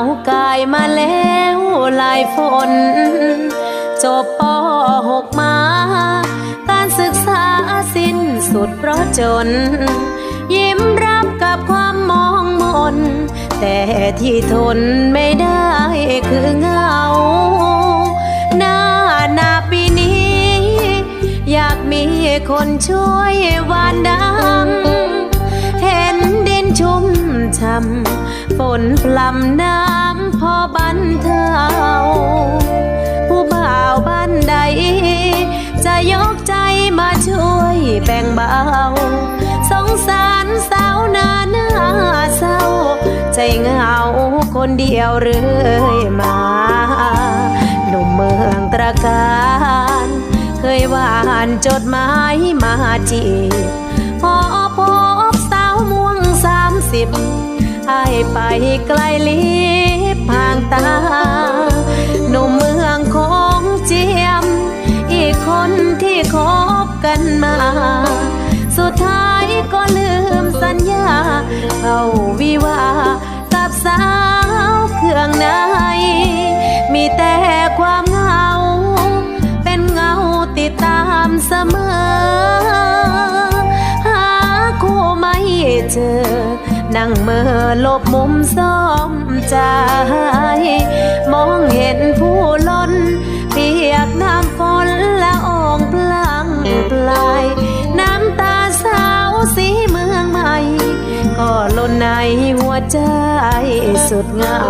าวกายมาแล้วหลายฝน จบป .6 มา การศึกษาสิ้นสุดเพราะจน ยิ้มรับกับความมองมน แต่ที่ทนไม่ได้คือเงา หน้าหน้าปีนี้ อยากมีคนช่วยวานดำเห็นดินชุ่มช่ำ ฝนพลำน้ำพอบันเทาผู้บ่าวบ้านใด จะยกใจมาช่วยแบ่งเบา สงสารสาวนาหน้าเศร้า ใจเหงาคนเดียวเรื่อยมาหนุ่มเมืองตรการ เคยวานจดหมายมาจีพอพบสาวม่วงสามสิบ อายไปไกลลิบห่างตาหนุ่มเมืองของเจียม อีกคนที่คบกันมา สุดท้ายก็ลืมสัญญาเข้าวิวากับสาวเครื่องใน มีแต่ความเหงา เป็นเงาติดตามเสมอ หาคู่ไม่เจอ นั่งเมื่อหลบมุมซ้อมใจ มองเห็นผู้ล้น เปียกน้ำฝนละอองพลังปลาย น้ำตาสาวสีเมืองใหม่ ก็หล่นในหัวใจสุดเหงา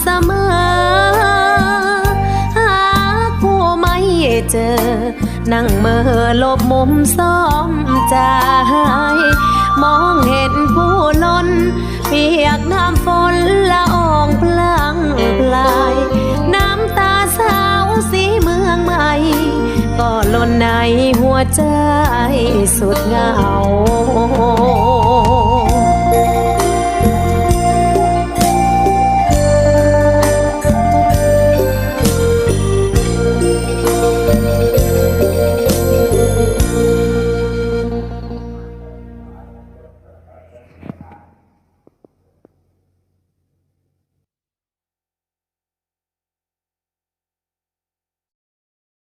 เสมอ หาคู่ไม่เจอ นั่งเมื่อหลบมุมซ้อมใจ มองเห็นผู้ล้น เปียกน้ำฝนละอองพลังพลาย น้ำตาสาวสีเมืองใหม่ ก็ล่นในหัวใจสุดเหงา